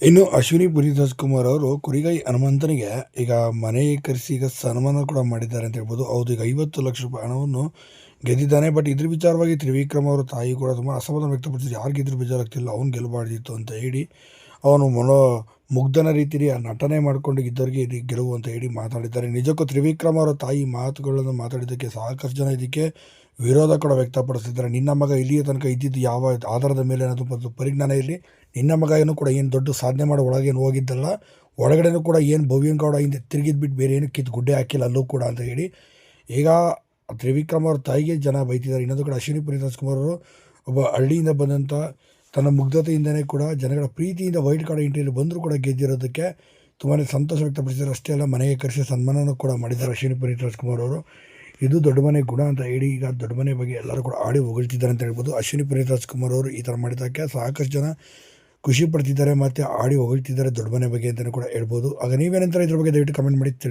ಇನ್ನು ಅಶ್ವಿನಿ ಪುನೀತ್ ರಾಜ್ಕುಮಾರ್ ಅವರು ಕುರಿಗಾಯಿ ಹನುಮಂತನಿಗೆ ಈಗ ಮನೆ ಕರೆಸಿ ಈಗ ಸನ್ಮಾನ ಕೂಡ ಮಾಡಿದ್ದಾರೆ ಅಂತ ಹೇಳ್ಬೋದು. ಹೌದು, ಈಗ ಐವತ್ತು ಲಕ್ಷ ರೂಪಾಯಿ ಹಣವನ್ನು ಗೆದ್ದಿದ್ದಾನೆ ಬಟ್ ಇದ್ರ ವಿಚಾರವಾಗಿ ತ್ರಿವಿಕ್ರಮ್ ಅವರ ತಾಯಿ ಕೂಡ ತುಂಬ ಅಸಮಾಧಾನ ವ್ಯಕ್ತಪಡಿಸಿದ್ರು. ಯಾರು ಗೆದ್ರು ಬೇಜಾರಾಗ್ತಿಲ್ಲ ಅವ್ನು ಗೆಲ್ಲಬಾರ್ದಿತ್ತು ಅಂತ ಹೇಳಿ ಅವನು ಮನೋ ಮುಗ್ಧನ ರೀತಿಯಲ್ಲಿ ಆ ನಟನೆ ಮಾಡಿಕೊಂಡು ಇದ್ದವರಿಗೆ ಇದು ಗೆಲುವು ಅಂತ ಹೇಳಿ ಮಾತಾಡಿದ್ದಾರೆ. ನಿಜಕ್ಕೂ ತ್ರಿವಿಕ್ರಮ್ ಅವರ ತಾಯಿ ಮಾತುಗಳನ್ನು ಮಾತಾಡಿದ್ದಕ್ಕೆ ಸಾಕಷ್ಟು ಜನ ಇದಕ್ಕೆ ವಿರೋಧ ಕೂಡ ವ್ಯಕ್ತಪಡಿಸಿದ್ದಾರೆ. ನಿನ್ನ ಮಗ ಇಲ್ಲಿಯ ತನಕ ಇದ್ದಿದ್ದು ಯಾವ ಆಧಾರದ ಮೇಲೆ ಅನ್ನೋದು ಪರಿಜ್ಞಾನ ಇರಲಿ, ನಿನ್ನ ಮಗ ಏನು ಕೂಡ ಏನು ದೊಡ್ಡ ಸಾಧನೆ ಮಾಡಿ ಒಳಗೇನು ಹೋಗಿದ್ದಲ್ಲ, ಒಳಗಡೆನೂ ಕೂಡ ಏನು ಭವ್ಯಂಗೌಡ ಗೌಡ ಹಿಂದೆ ತಿರುಗಿದ್ ಬಿಟ್ಟು ಬೇರೆ ಏನು ಕಿತ್ತು ಗುಡ್ಡೆ ಹಾಕಿಲ್ಲ ಅಲ್ಲೂ ಕೂಡ ಅಂತ ಹೇಳಿ. ಈಗ ತ್ರಿವಿಕ್ರಮ್ ಅವ್ರ ತಾಯಿಗೆ ಜನ ಬೈತಿದ್ದಾರೆ. ಇನ್ನೊಂದು ಕಡೆ ಅಶ್ವಿನಿ ಪುನೀತ್ ರಾಜ್ಕುಮಾರ್ ಅವರು ಒಬ್ಬ ಹಳ್ಳಿಯಿಂದ ಬಂದಂಥ ತನ್ನ ಮುಗ್ಧತೆಯಿಂದನೇ ಕೂಡ ಜನಗಳ ಪ್ರೀತಿಯಿಂದ ವೈಟ್ ಕಾರ್ಡ್ ಎಂಟ್ರಿಯಲ್ಲಿ ಬಂದರೂ ಕೂಡ ಗೆದ್ದಿರೋದಕ್ಕೆ ತುಂಬಾ ಸಂತೋಷ ವ್ಯಕ್ತಪಡಿಸಿದ್ದಾರೆ. ಅಷ್ಟೇ ಅಲ್ಲ, ಮನೆಗೆ ಕರೆಸಿ ಸನ್ಮಾನನೂ ಕೂಡ ಮಾಡಿದ್ದಾರೆ ಅಶ್ವಿನಿ ಪುನೀತ್ ರಾಜ್ಕುಮಾರ್ ಅವರು. ಇದು ದೊಡ್ಡ ಮನೆ ಗುಣ ಅಂತ ಹೇಳಿ ಈಗ ದೊಡ್ಡ ಮನೆ ಬಗ್ಗೆ ಎಲ್ಲರೂ ಕೂಡ ಆಡಿ ಹೊಗಳ್ತಿದ್ದಾರೆ ಅಂತ ಹೇಳ್ಬೋದು. ಅಶ್ವಿನಿ ಪುನೀತ್ ರಾಜ್ಕುಮಾರ್ ಅವರು ಈ ಥರ ಮಾಡಿದ್ದಕ್ಕೆ ಸಾಕಷ್ಟು ಜನ ಖುಷಿ ಪಡ್ತಿದ್ದಾರೆ ಮತ್ತು ಆಡಿ ಹೊಗಳ್ತಿದ್ದಾರೆ ದೊಡ್ಡ ಮನೆ ಬಗ್ಗೆ ಅಂತಲೂ ಕೂಡ ಹೇಳ್ಬೋದು. ಆಗ ನೀವೇನಂತಾರೆ ಇದ್ರ ಬಗ್ಗೆ ದಯವಿಟ್ಟು ಕಮೆಂಟ್ ಮಾಡಿ ತಿಳಿ